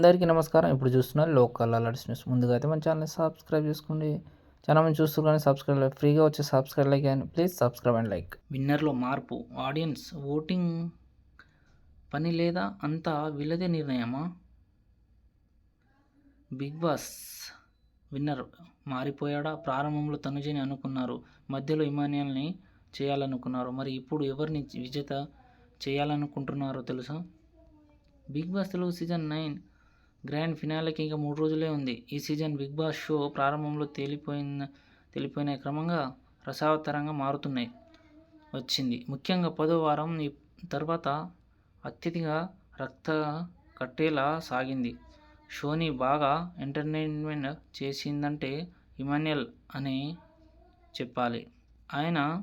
అందరికీ నమస్కారం. ఇప్పుడు చూస్తున్నారు లోకల్ అలర్ట్స్ న్యూస్. ముందుగా అయితే మన ఛానల్ని సబ్స్క్రైబ్ చేసుకోండి. చాలా మంది చూస్తున్నారు కానీ సబ్స్క్రైబ్ ఫ్రీగా వచ్చే సబ్స్క్రైబ్ లైక్ అని ప్లీజ్ సబ్స్క్రైబ్ అండ్ లైక్. విన్నర్లో మార్పు. ఆడియన్స్ ఓటింగ్ పని లేదా అంతా వీళ్ళదే నిర్ణయమా? బిగ్ బాస్ విన్నర్ మారిపోయాడా? ప్రారంభంలో తనుజని అనుకున్నారు. మధ్యలో ఇమానియల్ని చేయాలనుకున్నారు. మరి ఇప్పుడు ఎవరిని విజేత చేయాలనుకుంటున్నారో తెలుసా? Bigg Boss Telugu season nine grand ఫినాలేకి ఇంకా మూడు రోజులే ఉంది. ఈ సీజన్ బిగ్ బాస్ షో ప్రారంభంలో తేలిపోయిన తేలిపోయిన క్రమంగా రసావతరంగా మారుతున్నాయి వచ్చింది. ముఖ్యంగా పదో వారం ఈ తర్వాత అత్యధిక రక్త కట్టేలా సాగింది. షోని బాగా ఎంటర్టైన్మెంట్ చేసిందంటే ఇమాన్యుయల్ అని చెప్పాలి. ఆయన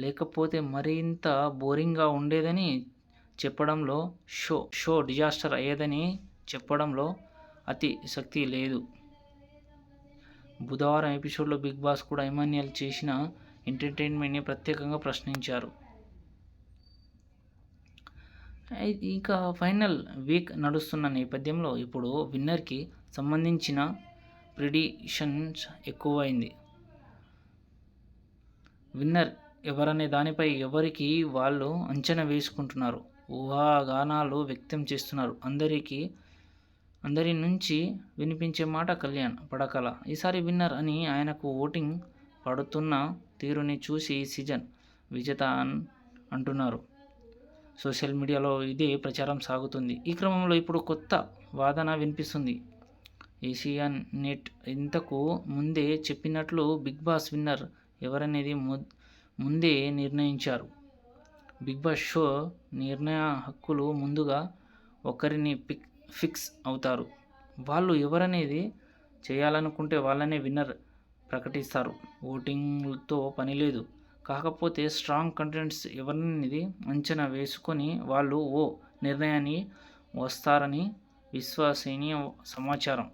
లేకపోతే మరింత బోరింగ్గా ఉండేదని చెప్పడంలో షో షో డిజాస్టర్ అయ్యేదని చెప్పడంలో అతి శక్తి లేదు. బుధవారం ఎపిసోడ్లో బిగ్ బాస్ కూడా ఇమాన్యుయల్ చేసిన ఎంటర్టైన్మెంట్ని ప్రత్యేకంగా ప్రశ్నించారు. ఇంకా ఫైనల్ వీక్ నడుస్తున్న నేపథ్యంలో ఇప్పుడు విన్నర్కి సంబంధించిన ప్రిడిషన్స్ ఎక్కువైంది. విన్నర్ ఎవరనే దానిపై ఎవరికి వాళ్ళు అంచనా వేసుకుంటున్నారు. ఊహాగానాలు వ్యక్తం చేస్తున్నారు. అందరికీ అందరి నుంచి వినిపించే మాట కళ్యాణ్ పడకల. ఈసారి విన్నర్ అని ఆయనకు ఓటింగ్ పడుతున్న తీరుని చూసి ఈ సీజన్ విజేత అంటున్నారు. సోషల్ మీడియాలో ఇదే ప్రచారం సాగుతుంది. ఈ క్రమంలో ఇప్పుడు కొత్త వాదన వినిపిస్తుంది. ఏషియన్ నెట్ ఇంతకు ముందే చెప్పినట్లు బిగ్ బాస్ విన్నర్ ఎవరనేది ముందే నిర్ణయించారు. బిగ్ బాస్ షో నిర్ణయ హక్కులు ముందుగా ఒకరిని పిక్ ఫిక్స్ అవుతారు. వాళ్ళు ఎవరనేది చేయాలనుకుంటే వాళ్ళనే విన్నర్ ప్రకటిస్తారు. ఓటింగ్తో పని లేదు. కాకపోతే స్ట్రాంగ్ కంటెంట్స్ ఎవరినిది అంచనా వేసుకొని వాళ్ళు ఓ నిర్ణయాన్ని వస్తారని విశ్వసనీయ సమాచారం.